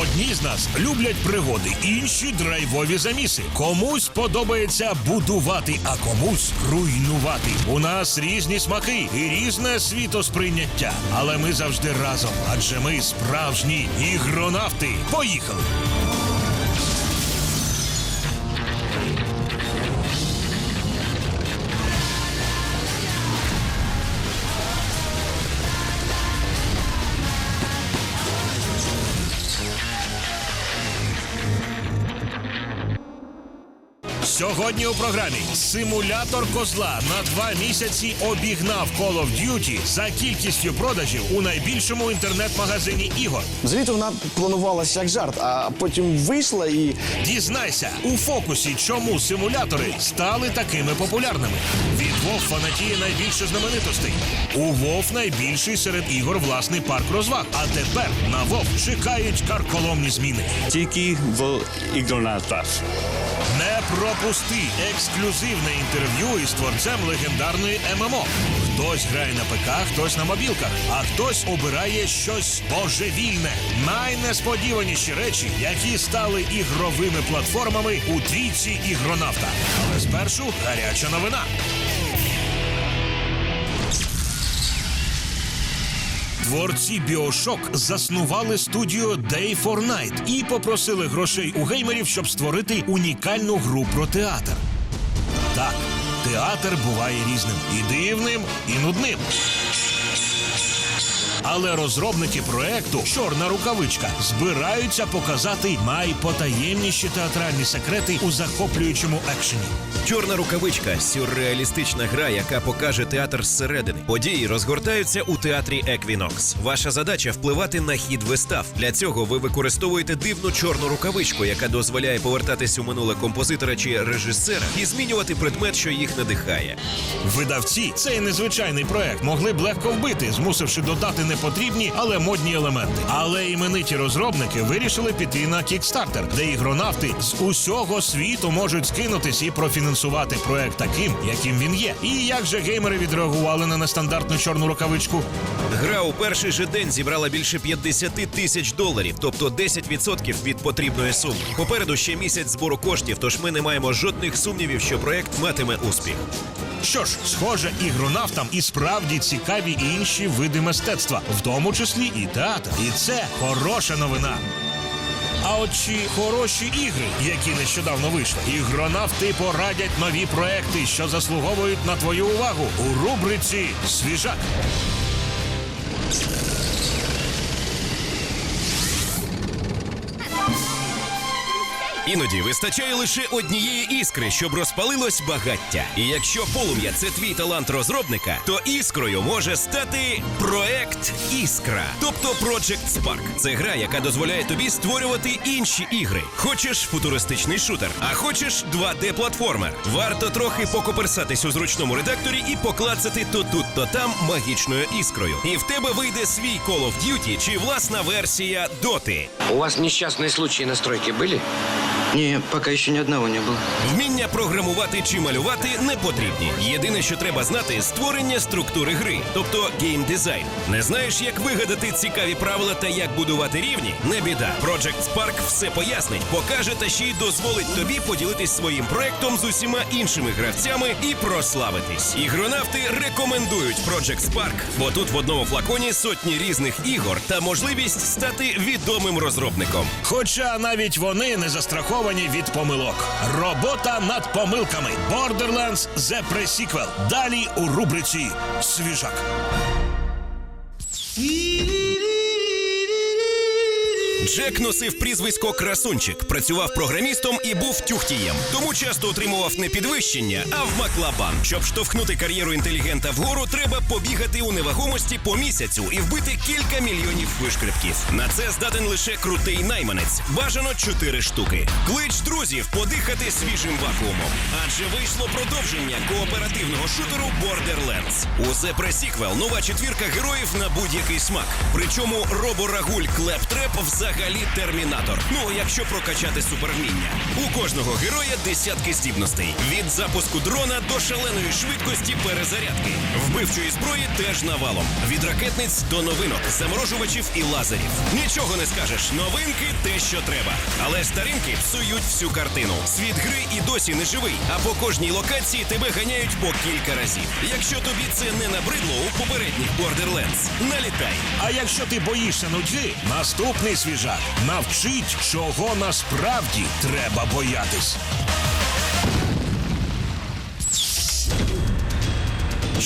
Одні з нас люблять пригоди, інші драйвові заміси. Комусь подобається будувати, а комусь руйнувати. У нас різні смаки і різне світосприйняття. Але ми завжди разом, адже ми справжні ігронавти. Поїхали! Сьогодні у програмі симулятор козла на два місяці обігнав Call of Duty за кількістю продажів у найбільшому інтернет-магазині ігор. Взагалі вона планувалася як жарт, а потім вийшла і Дізнайся у фокусі, чому симулятори стали такими популярними. Від WoW фанатіє найбільше знаменитостей. У WoW найбільший серед ігор власний парк розваг. А тепер на WoW чекають карколомні зміни. тільки в ігронавтах. Не пропусти ексклюзивне інтерв'ю із творцем легендарної ММО. Хтось грає на ПК, хтось на мобілках, а хтось обирає щось божевільне. Найнесподіваніші речі, які стали ігровими платформами у трійці ігронавта. Але спершу гаряча новина. Творці Біошок заснували студію Day for Night і попросили грошей у геймерів, щоб створити унікальну гру про театр. Так, театр буває різним і дивним, і нудним. Але розробники проекту Чорна рукавичка збираються показати найпотаємніші театральні секрети у захоплюючому екшені. Чорна рукавичка сюрреалістична гра, яка покаже театр зсередини. Події розгортаються у театрі Еквінокс. Ваша задача впливати на хід вистав. Для цього ви використовуєте дивну чорну рукавичку, яка дозволяє повертатись у минуле композитора чи режисера і змінювати предмет, що їх надихає. Видавці цей незвичайний проект могли б легко вбити, змусивши додати непотрібні, але модні елементи. Але імениті розробники вирішили піти на Kickstarter, де ігронавти з усього світу можуть скинутись і профінансувати проект таким, яким він є. І як же геймери відреагували на нестандартну чорну рукавичку? Гра у перший же день зібрала більше 50 тисяч доларів, тобто 10% від потрібної суми. Попереду ще місяць збору коштів, тож ми не маємо жодних сумнівів, що проект матиме успіх. Що ж, схоже, ігронавтам і справді цікаві інші види мистецтва, в тому числі і театр. І це хороша новина. А от чи хороші ігри, які нещодавно вийшли, ігронавти порадять нові проекти, що заслуговують на твою увагу у рубриці Свіжак. Іноді вистачає лише однієї іскри, щоб розпалилось багаття. І якщо полум'я це твій талант розробника, то іскрою може стати проект Іскра, тобто Project Spark. Це гра, яка дозволяє тобі створювати інші ігри. Хочеш футуристичний шутер, а хочеш 2D-платформер. Варто трохи покоперсатись у зручному редакторі і поклацати то тут, то там магічною іскрою. І в тебе вийде свій Call of Duty чи власна версія Доти. У вас несчастные случаи на стройке Не, пока еще ни одного не было. Вміння програмувати чи малювати не потрібні. Єдине, що треба знати, створення структури гри, тобто геймдизайн. Не знаєш, як вигадати цікаві правила та як будувати рівні? Не біда. Project Spark все пояснить, покаже та ще й дозволить тобі поділитись своїм проектом з усіма іншими гравцями і прославитись. Ігронавти рекомендують Project Spark, бо тут в одному флаконі сотні різних ігор та можливість стати відомим розробником. Хоча навіть вони не застраховані від помилок. Робота над помилками. Borderlands The Pre-Sequel. Далі у рубриці Свіжак. Джек носив прізвисько Красунчик, працював програмістом і був тюхтієм. Тому часто отримував не підвищення, а в маклабан. Щоб штовхнути кар'єру інтелігента вгору, треба побігати у невагомості по місяцю і вбити кілька мільйонів вишкрипків. На це здатен лише крутий найманець. Бажано чотири штуки. Клич друзів подихати свіжим вакуумом. Адже вийшло продовження кооперативного шутеру Borderlands. У The Pre-Sequel нова четвірка героїв на будь-який смак. Причому роборагуль Клептреп взагалі взагалі термінатор. Ну, якщо прокачати супервміння. У кожного героя десятки здібностей. Від запуску дрона до шаленої швидкості перезарядки. Вбивчої зброї теж навалом. Від ракетниць до новинок, заморожувачів і лазерів. Нічого не скажеш. Новинки те, що треба. Але старинки псують всю картину. Світ гри і досі не живий, а по кожній локації тебе ганяють по кілька разів. Якщо тобі це не набридло у попередніх Borderlands, налітай. А якщо ти боїшся нудьги, наступний свіжак навчить, чого насправді треба боятись.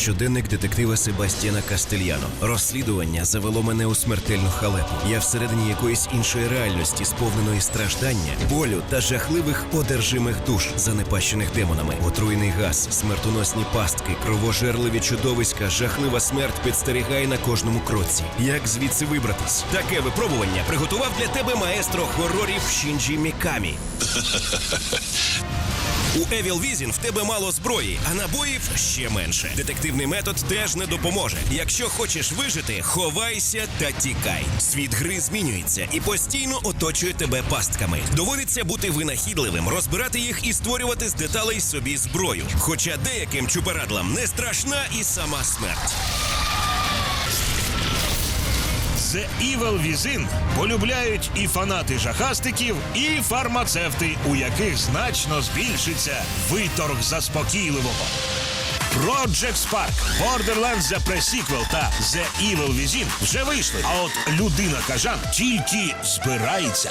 Щоденник детектива Себастьяна Кастельяно. Розслідування завело мене у смертельну халепу. Я всередині якоїсь іншої реальності, сповненої страждання, болю та жахливих одержимих душ, занепащених демонами. Отруйний газ, смертоносні пастки, кровожерливі чудовиська, жахлива смерть підстерігає на кожному кроці. Як звідси вибратись? Таке випробування приготував для тебе маестро хорорів Шінджі Мікамі. У Evil Vision в тебе мало зброї, а набоїв ще менше. Детективний метод теж не допоможе. Якщо хочеш вижити, ховайся та тікай. Світ гри змінюється і постійно оточує тебе пастками. Доводиться бути винахідливим, розбирати їх і створювати з деталей собі зброю. Хоча деяким чупарадлам не страшна і сама смерть. The Evil Within полюбляють і фанати жахастиків, і фармацевти, у яких значно збільшиться виторг заспокійливого. Project Spark, Borderlands The Pre-Sequel та The Evil Within вже вийшли. А от людина кажан тільки збирається.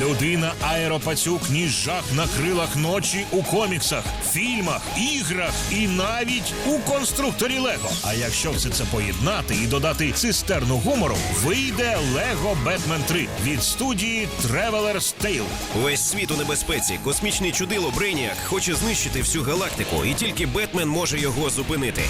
Людина аеропацюк ніж жах на крилах ночі у коміксах, фільмах, іграх і навіть у конструкторі Лего. А якщо все це поєднати і додати цистерну гумору, вийде Лего Бетмен 3 від студії Traveler's Tale. Весь світ у небезпеці. Космічний чудило Брейніак хоче знищити всю галактику, і тільки Бетмен може його зупинити.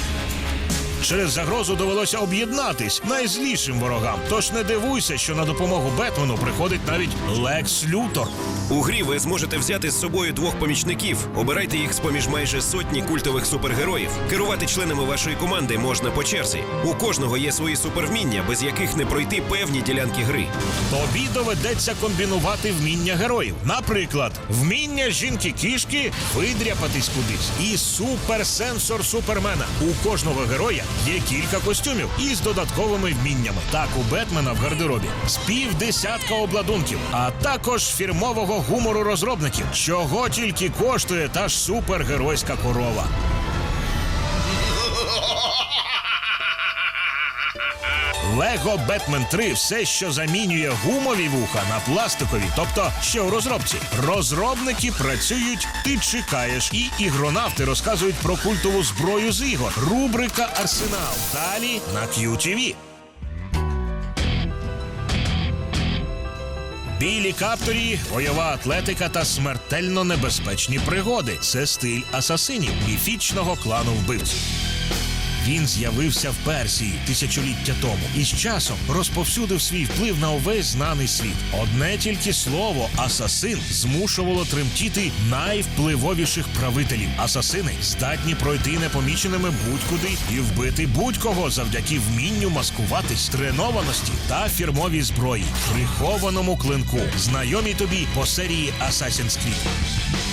Через загрозу довелося об'єднатись найзлішим ворогам. Тож не дивуйся, що на допомогу Бетмену приходить навіть Лекс Лютор. У грі ви зможете взяти з собою двох помічників. Обирайте їх з поміж майже сотні культових супергероїв. Керувати членами вашої команди можна по черзі. У кожного є свої супервміння, без яких не пройти певні ділянки гри. Тобі доведеться комбінувати вміння героїв. Наприклад, вміння жінки-кішки видряпатись кудись. І суперсенсор супермена. У кожного героя є кілька костюмів із додатковими вміннями. Так у Бетмена в гардеробі з півдесятка обладунків, а також фірмового гумору розробників, чого тільки коштує та ж супергеройська корова. Лего Бетмен 3 все, що замінює гумові вуха на пластикові, тобто ще у розробці. Розробники працюють, ти чекаєш, і ігронавти розказують про культову зброю з ігор. Рубрика Арсенал. Далі на QTV. Білі капторі, бойова атлетика та смертельно небезпечні пригоди. Це стиль асасинів, міфічного клану вбивців. Він з'явився в Персії тисячоліття тому і з часом розповсюдив свій вплив на увесь знаний світ. Одне тільки слово асасин змушувало тремтіти найвпливовіших правителів. Асасини здатні пройти непоміченими будь-куди і вбити будь-кого завдяки вмінню маскуватись, тренованості та фірмовій зброї, прихованому клинку, знайомі тобі по серії Assassin's Creed.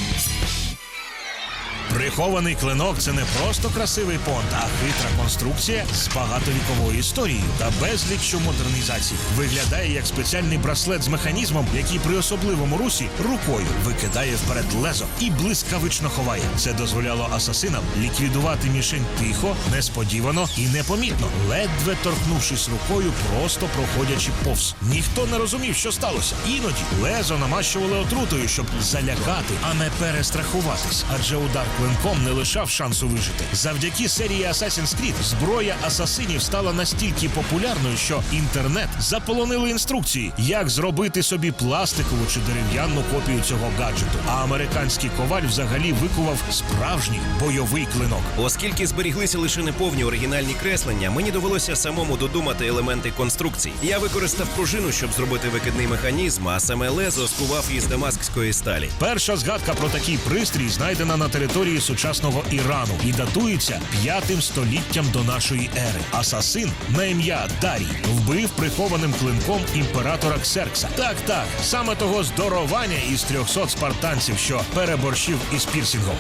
Прихований клинок це не просто красивий понт, а хитра конструкція з багатовіковою історією та безліччю модернізацій. Виглядає як спеціальний браслет з механізмом, який при особливому русі рукою викидає вперед лезо і блискавично ховає. Це дозволяло асасинам ліквідувати мішень тихо, несподівано і непомітно, ледве торкнувшись рукою, просто проходячи повз. Ніхто не розумів, що сталося. Іноді лезо намащували отрутою, щоб залякати, а не перестрахуватись. Адже удар клинком не лишав шансу вижити. Завдяки серії Assassin's Creed зброя асасинів стала настільки популярною, що інтернет заполонили інструкції, як зробити собі пластикову чи дерев'яну копію цього гаджету. А американський коваль взагалі викував справжній бойовий клинок. Оскільки зберіглися лише неповні оригінальні креслення, мені довелося самому додумати елементи конструкцій. Я використав пружину, щоб зробити викидний механізм, а саме лезо скував із дамаскської сталі. Перша згадка про такий пристрій знайдена на території історії сучасного Ірану і датується п'ятим століттям до нашої ери. Асасин на ім'я Дарій вбив прихованим клинком імператора Ксеркса. Так, так, саме того здоровання із 300 спартанців, що переборщив із пірсінгом.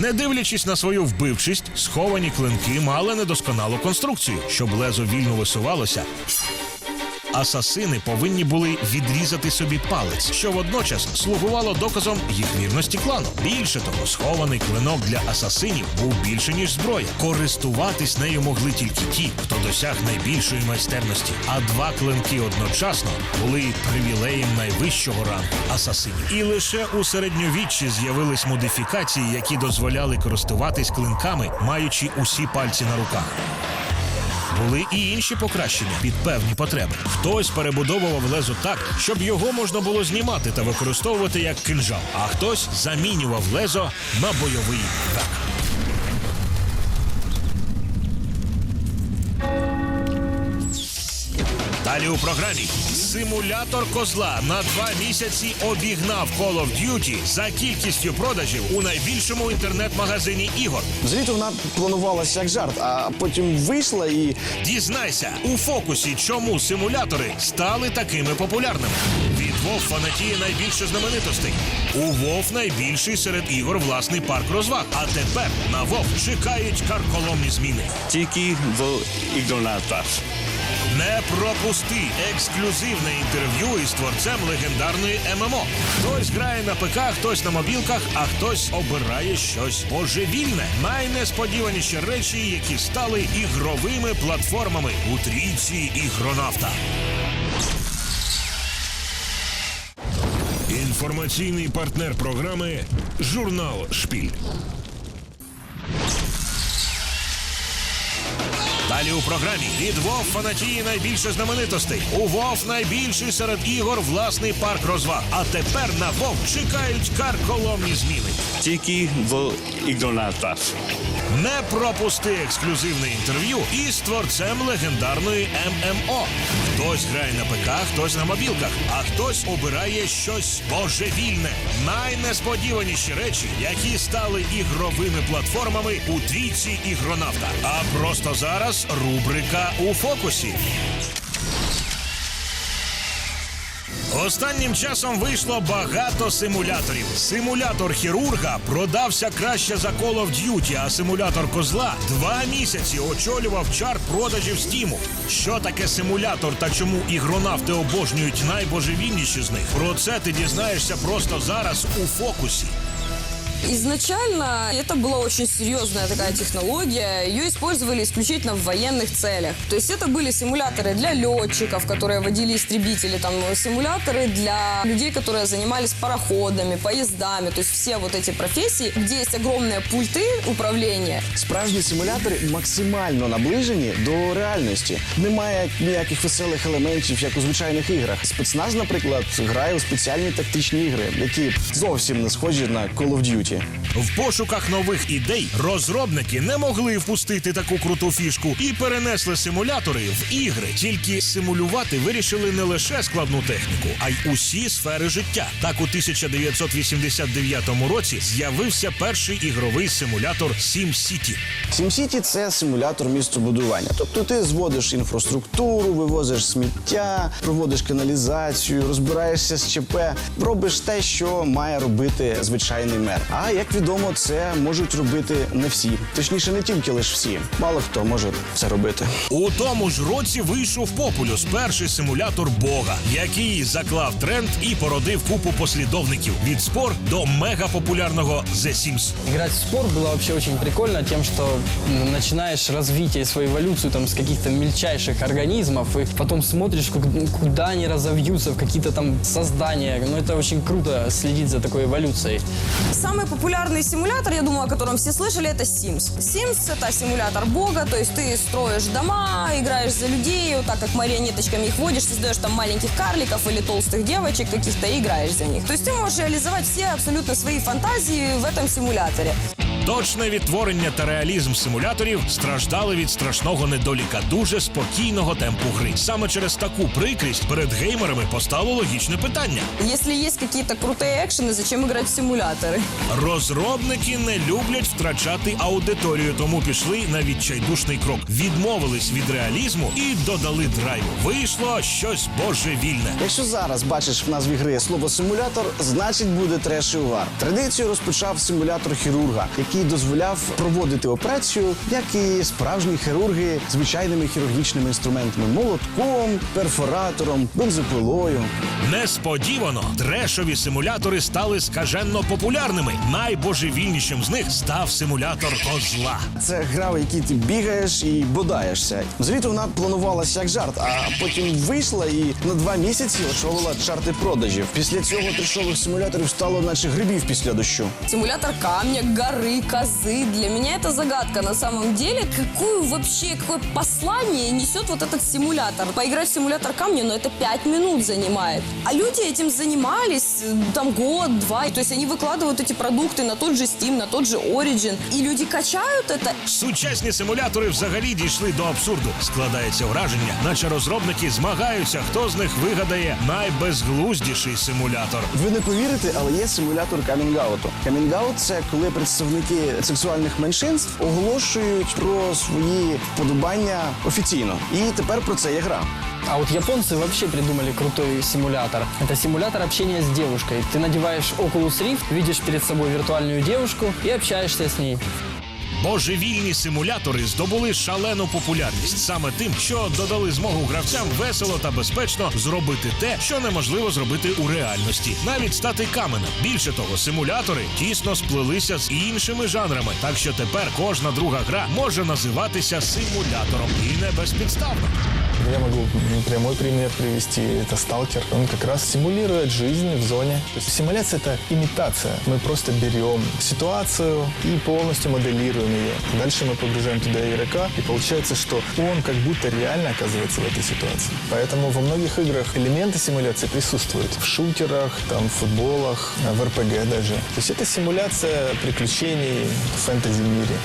Не дивлячись на свою вбивчість, сховані клинки мали недосконалу конструкцію, щоб лезо вільно висувалося. Асасини повинні були відрізати собі палець, що водночас слугувало доказом їх вірності клану. Більше того, схований клинок для асасинів був більше ніж зброя. Користуватись нею могли тільки ті, хто досяг найбільшої майстерності. А два клинки одночасно були привілеєм найвищого рангу асасинів. І лише у середньовіччі з'явились модифікації, які дозволяли користуватись клинками, маючи усі пальці на руках. Були і інші покращення під певні потреби. Хтось перебудовував лезо так, щоб його можна було знімати та використовувати як кинжал, а хтось замінював лезо на бойовий рак. Далі у програмі симулятор козла на два місяці обігнав Call of Duty за кількістю продажів у найбільшому інтернет-магазині ігор. Взагалі вона планувалася як жарт, а потім вийшла і Дізнайся у фокусі, чому симулятори стали такими популярними. Від WoW фанатіє найбільше знаменитостей. У WoW найбільший серед ігор власний парк розваг. А тепер на WoW чекають карколомні зміни. Тільки в ігнорантах. Не пропусти ексклюзивне інтерв'ю із творцем легендарної ММО. Хтось грає на ПК, хтось на мобілках, а хтось обирає щось божевільне. Найнесподіваніші речі, які стали ігровими платформами у трійці ігронавта. Інформаційний партнер програми Журнал Шпіль. Далі у програмі від Вов фанатії найбільше знаменитостей. У Вов найбільший серед ігор власний парк розваг. А тепер на Вов чекають карколомні зміни. Тільки в ігнорантах. Не пропусти ексклюзивне інтерв'ю із творцем легендарної ММО. Хтось грає на ПК, хтось на мобілках, а хтось обирає щось божевільне. Найнесподіваніші речі, які стали ігровими платформами у трійці ігронавта. А просто зараз рубрика у фокусі. Останнім часом вийшло багато симуляторів. Симулятор хірурга продався краще за Call of Duty, а симулятор козла два місяці очолював чарт продажів Стіму. Що таке симулятор та чому ігронавти обожнюють найбожевільніші з них? Про це ти дізнаєшся просто зараз у фокусі. Изначально это была очень серьезная такая технология. Ее использовали исключительно в военных целях. То есть это были симуляторы для летчиков, которые водили истребители, там симуляторы для людей, которые занимались пароходами, поездами. То есть все вот эти профессии, где есть огромные пульты управления. справжні симулятори максимально наближені до реальності. Немає ніяких веселих елементів, як у звичайних іграх. Спецназ, наприклад, грає у спеціальні тактичні ігри, які зовсім не схожі на Call of Duty. В пошуках нових ідей розробники не могли впустити таку круту фішку і перенесли симулятори в ігри. Тільки симулювати вирішили не лише складну техніку, а й усі сфери життя. Так у 1989 році з'явився перший ігровий симулятор SimCity. SimCity – це симулятор містобудування. Тобто ти зводиш інфраструктуру, вивозиш сміття, проводиш каналізацію, розбираєшся з ЧП, робиш те, що має робити звичайний мер. А як відомо, це можуть робити не всі. Точніше, не тільки лише всі. Мало хто може це робити. У тому ж році вийшов Популюс, перший симулятор Бога, який заклав тренд і породив купу послідовників від спор до мегапопулярного The Sims. Играть в спор было вообще очень прикольно тем, что м, начинаешь развитие, свою эволюцию там с каких-то мельчайших организмов, и потом смотришь, как- ну, куда они разовьются, в какие-то там создания. Ну, это очень круто следить за такой эволюцией. Самый популярный симулятор, я думаю, о котором все слышали, это Sims. Sims — это симулятор бога, то есть ты строишь дома, играешь за людей, вот так как марионеточками их водишь, создаешь там маленьких карликов или толстых девочек каких-то и играешь за них. То есть ты можешь реализовать все абсолютно свои фантазии в этом симуляторе. Точне відтворення та реалізм симуляторів страждали від страшного недоліка дуже спокійного темпу гри. Саме через таку прикрість перед геймерами постало логічне питання. Если есть какие-то крутые экшены, зачем играть в симуляторы? Розробники не люблять втрачати аудиторію, тому пішли на відчайдушний крок. Відмовились від реалізму і додали драйву. Вийшло щось божевільне. Якщо зараз бачиш в назві гри слово симулятор, значить буде треш і угар. Традицію розпочав симулятор хірурга, який дозволяв проводити операцію, як і справжні хірурги звичайними хірургічними інструментами молотком, перфоратором, бензопилою. Несподівано трешові симулятори стали скаженно популярними. Найбожевільнішим з них став симулятор козла. Це гра, в якій ти бігаєш і бодаєшся. Звідти вона планувалася як жарт, а потім вийшла і на два місяці очолила чарти продажів. Після цього трешових симуляторів стало наче грибів після дощу. Симулятор камня, горы, козы. Для меня это загадка на самом деле. Какую вообще, какое послание несет вот этот симулятор? Поиграть в симулятор камня, но это 5 минут занимает. А люди этим занимались э, там год, два. То есть они выкладывают эти продукты на тот же Steam, на тот же Origin. И люди качают это. Сучасні симулятори взагалі дійшли до абсурду. Складається враження, наче розробники змагаються, хто з них вигадає найбезглуздіший симулятор. Ви не повірите, але є симулятор камінгауту. Камінгаут це коли представники сексуальних меншинств оголошують про свої вподобання офіційно. І тепер про це є гра. А вот японцы вообще придумали крутой симулятор. Это симулятор общения с девушкой. Ты надеваешь Oculus Rift, видишь перед собой виртуальную девушку и общаешься с ней. Божевільні симулятори здобули шалену популярність саме тим, що додали змогу гравцям весело та безпечно зробити те, що неможливо зробити у реальності, навіть стати каменем. Більше того, симулятори тісно сплелися з іншими жанрами, так що тепер кожна друга гра може називатися симулятором і не безпідставно. Я могу прямой пример привести. Это сталкер. Он как раз симулирует жизнь в зоне. То есть симуляция — это имитация. Мы просто берем ситуацию и полностью моделируем ее. Дальше мы погружаем туда игрока, и получается, что он как будто реально оказывается в этой ситуации. Поэтому во многих играх элементы симуляции присутствуют. В шутерах, там, в футболах, в РПГ даже. То есть это симуляция приключений в фэнтези-мире.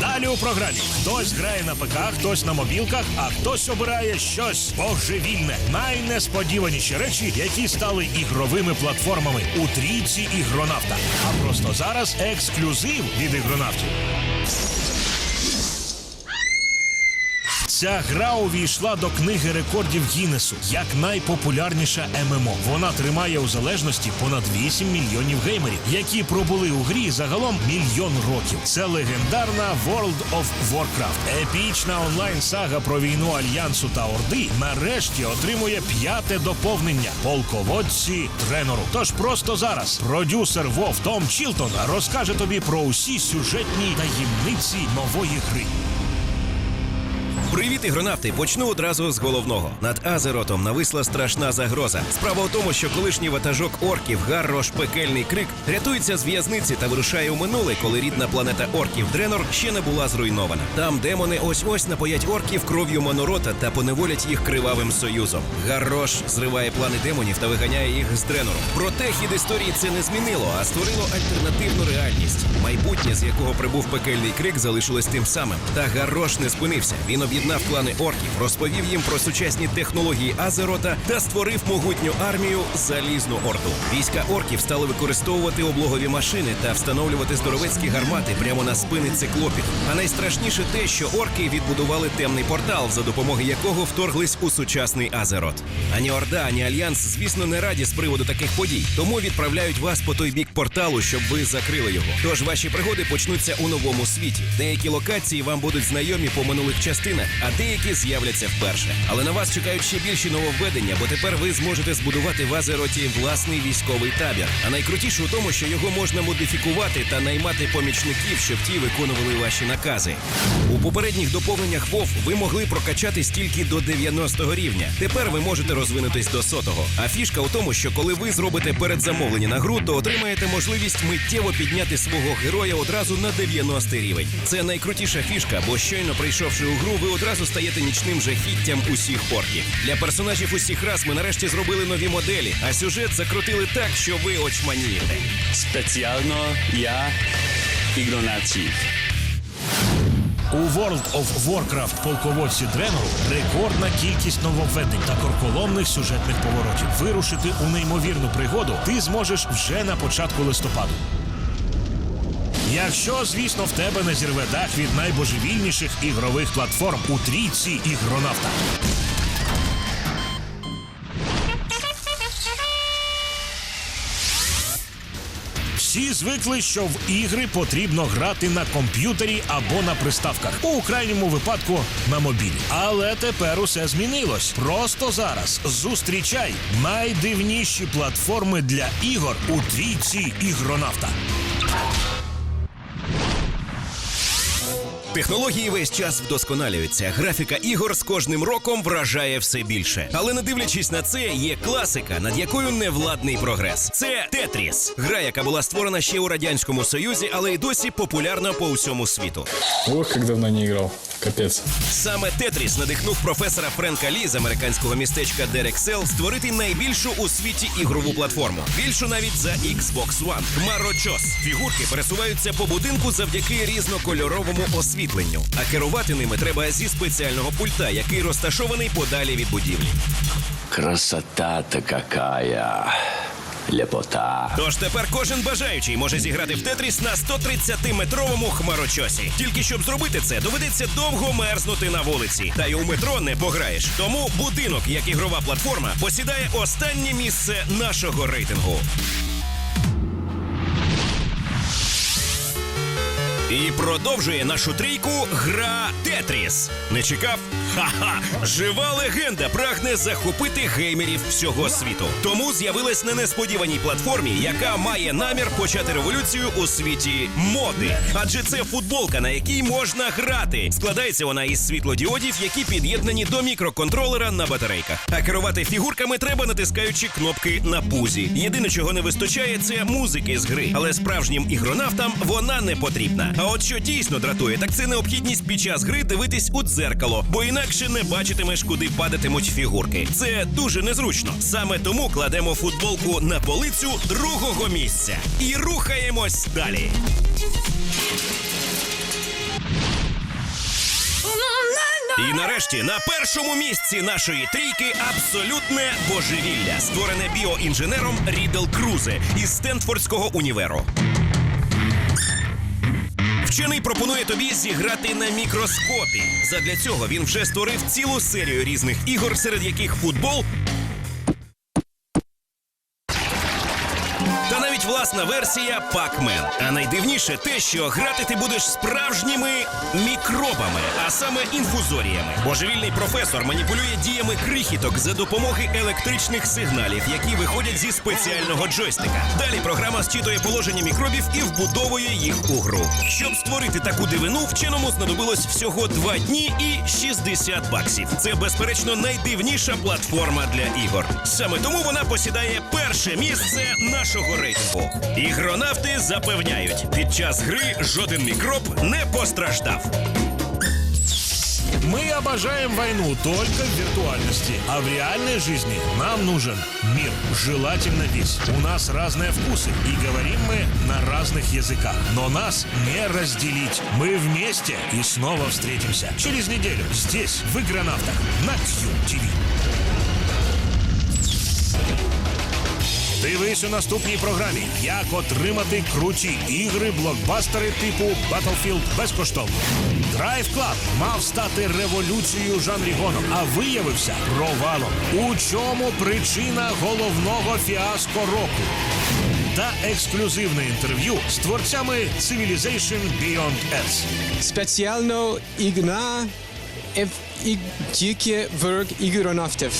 Далі у програмі хтось грає на ПК, хтось на мобілках, а хтось обирає щось божевільне. Найнесподіваніші речі, які стали ігровими платформами у трійці ігронавта. А просто зараз ексклюзив від ігронавтів. Ця гра увійшла до книги рекордів Гіннесу як найпопулярніша ММО. Вона тримає у залежності понад 8 мільйонів геймерів, які пробули у грі загалом мільйон років. Це легендарна World of Warcraft. Епічна онлайн-сага про війну альянсу та Орди нарешті отримує п'яте доповнення полководці тренору. Тож просто зараз продюсер Вов Том Чілтон розкаже тобі про усі сюжетні таємниці нової гри. Привіт, ігронавти! Почну одразу з головного. Над Азеротом нависла страшна загроза. Справа у тому, що колишній ватажок орків Гаррош Пекельний Крик рятується з в'язниці та вирушає у минуле, коли рідна планета орків Дренор ще не була зруйнована. Там демони ось ось напоять орків кров'ю Монорота та поневолять їх кривавим союзом. Гаррош зриває плани демонів та виганяє їх з Дренору. Проте хід історії це не змінило, а створило альтернативну реальність. Майбутнє, з якого прибув пекельний крик, залишилось тим самим. Та Гаррош не спинився. Він об'єднав клани орків, розповів їм про сучасні технології Азерота та створив могутню армію залізну орду. Війська орків стали використовувати облогові машини та встановлювати здоровецькі гармати прямо на спини циклопів. А найстрашніше те, що орки відбудували темний портал, за допомоги якого вторглись у сучасний Азерот. Ані Орда, ані Альянс, звісно, не раді з приводу таких подій, тому відправляють вас по той бік порталу, щоб ви закрили його. Тож ваші пригоди почнуться у новому світі. Деякі локації вам будуть знайомі по минулих частинах, а деякі з'являться вперше. Але на вас чекають ще більші нововведення, бо тепер ви зможете збудувати в Азероті власний військовий табір. А найкрутіше у тому, що його можна модифікувати та наймати помічників, щоб ті виконували ваші накази. У попередніх доповненнях WoW ви могли прокачатись тільки до 90-го рівня. Тепер ви можете розвинутись до сотого. А фішка у тому, що коли ви зробите передзамовлення на гру, то отримаєте можливість миттєво підняти свого героя одразу на 90-й рівень. Це найкрутіша фішка, бо щойно прийшовши у гру, ви одразу стаєте нічним жахіттям усіх орків. Для персонажів усіх рас ми нарешті зробили нові моделі, а сюжет закрутили так, що ви очманієте. Спеціально я ігронавтів. У World of Warcraft полководці Дренору рекордна кількість нововведень та корколомних сюжетних поворотів. Вирушити у неймовірну пригоду ти зможеш вже на початку листопаду. Якщо, звісно, в тебе не зірве дах від найбожевільніших ігрових платформ у трійці ігронавта. Всі звикли, що в ігри потрібно грати на комп'ютері або на приставках, у крайньому випадку на мобілі. Але тепер усе змінилось. Просто зараз зустрічай найдивніші платформи для ігор у трійці ігронавта. Технології весь час вдосконалюються. Графіка ігор з кожним роком вражає все більше. Але не дивлячись на це, є класика, над якою невладний прогрес. Це Тетріс, гра, яка була створена ще у радянському союзі, але й досі популярна по всьому світу. Ох, як давно не играл. Капец. Саме Тетріс надихнув професора Френка Лі з американського містечка Дерексел створити найбільшу у світі ігрову платформу. Більшу навіть за Xbox One. Хмарочос. Фігурки пересуваються по будинку завдяки різнокольоровому освітленню. А керувати ними треба зі спеціального пульта, який розташований подалі від будівлі. Красота-то какая! Лепота. Тож тепер кожен бажаючий може зіграти в Тетріс на 130-метровому хмарочосі. Тільки щоб зробити це, доведеться довго мерзнути на вулиці. Та й у метро не пограєш. Тому будинок, як ігрова платформа, посідає останнє місце нашого рейтингу. І продовжує нашу трійку гра Тетріс. Не чекав? Ха-ха! Жива легенда прагне захопити геймерів всього світу. Тому з'явилась на несподіваній платформі, яка має намір почати революцію у світі моди. Адже це футболка, на якій можна грати. Складається вона із світлодіодів, які під'єднані до мікроконтролера на батарейках. А керувати фігурками треба натискаючи кнопки на пузі. Єдине, чого не вистачає, це музики з гри. Але справжнім ігронавтам вона не потрібна. От що дійсно дратує, так це необхідність під час гри дивитись у дзеркало, бо інакше не бачитимеш, куди падатимуть фігурки. Це дуже незручно. Саме тому кладемо футболку на полицю другого місця і рухаємось далі. І нарешті на першому місці нашої трійки абсолютне божевілля, створене біоінженером Рідел Крузе із Стенфордського універу. Вчений пропонує тобі зіграти на мікроскопі. Задля цього він вже створив цілу серію різних ігор, серед яких футбол. Власна версія Pac-Man. А найдивніше те, що грати ти будеш справжніми мікробами, а саме інфузоріями. Божевільний професор маніпулює діями крихіток за допомоги електричних сигналів, які виходять зі спеціального джойстика. Далі програма зчитує положення мікробів і вбудовує їх у гру. Щоб створити таку дивину, вченому знадобилось всього два дні і 60 баксів. Це безперечно найдивніша платформа для ігор. Саме тому вона посідає перше місце нашого рейтингу. Ігронавти запевняють, під час гри жоден мікроб не постраждав. Мы обожаем войну только в виртуальности, а в реальной жизни нам нужен мир, желательно весь. У нас разные вкусы, и говорим мы на разных языках. Но нас не разделить. Мы вместе и снова встретимся через неделю здесь, в Игронавтах, на Q-TV. Дивись у наступній програмі, як отримати круті ігри, блокбастери типу Battlefield безкоштовно. Drive Club мав стати революцією жанрі гонок, а виявився провалом. У чому причина головного фіаско року? Та ексклюзивне інтерв'ю з творцями Civilization Beyond Earth. Спеціально ігна тільки ворог ігронавтів.